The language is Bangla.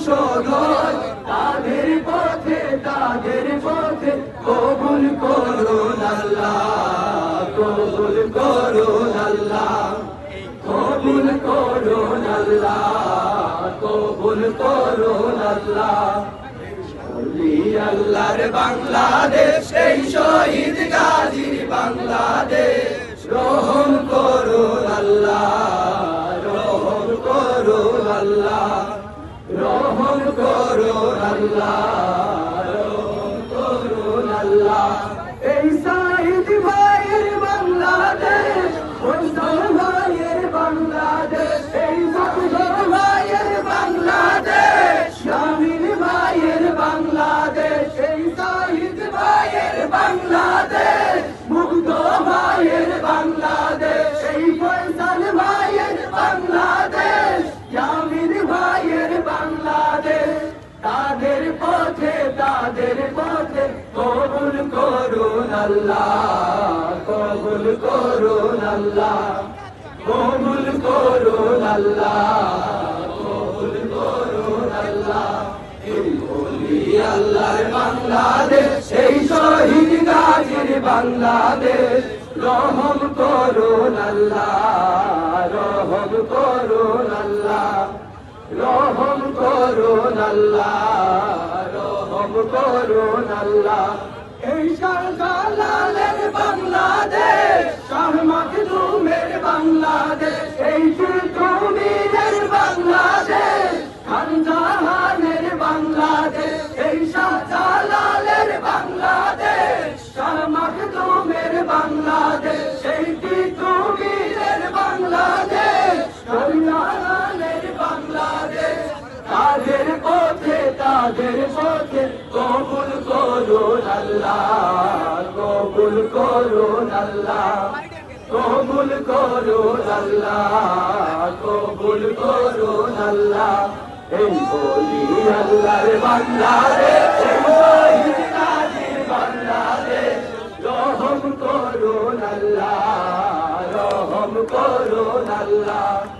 সংশোধন তাদের পথে তাদের পথে কবুল করুন আল্লাহ কবুল করুন আল্লাহ কবুল করুন আল্লাহ কবুল করুন আল্লাহ আল্লাহর বাংলাদেশ रा তাদের পথে তাদের পথে কবুল করুন আল্লাহ, কবুল করুন আল্লাহ, কবুল করুন আল্লাহ, কবুল করুন আল্লাহ। আল্লাহর বাংলাদেশ সেই শহীদ গাজীর বাংলাদেশ। রহম করুন আল্লাহ, রহম করুন আল্লাহ। রহম করুন আল্লাহ রহম করুন আল্লাহ এই শাহজালালের তাদের পথে কবুল করুন আল্লাহ, কবুল করুন আল্লাহ, কবুল করুন আল্লাহ, কবুল করুন আল্লাহ। এই বলি আল্লাহর বাংলাদেশ বাংলাদেশ রহম করুন আল্লাহ, রহম করুন আল্লাহ।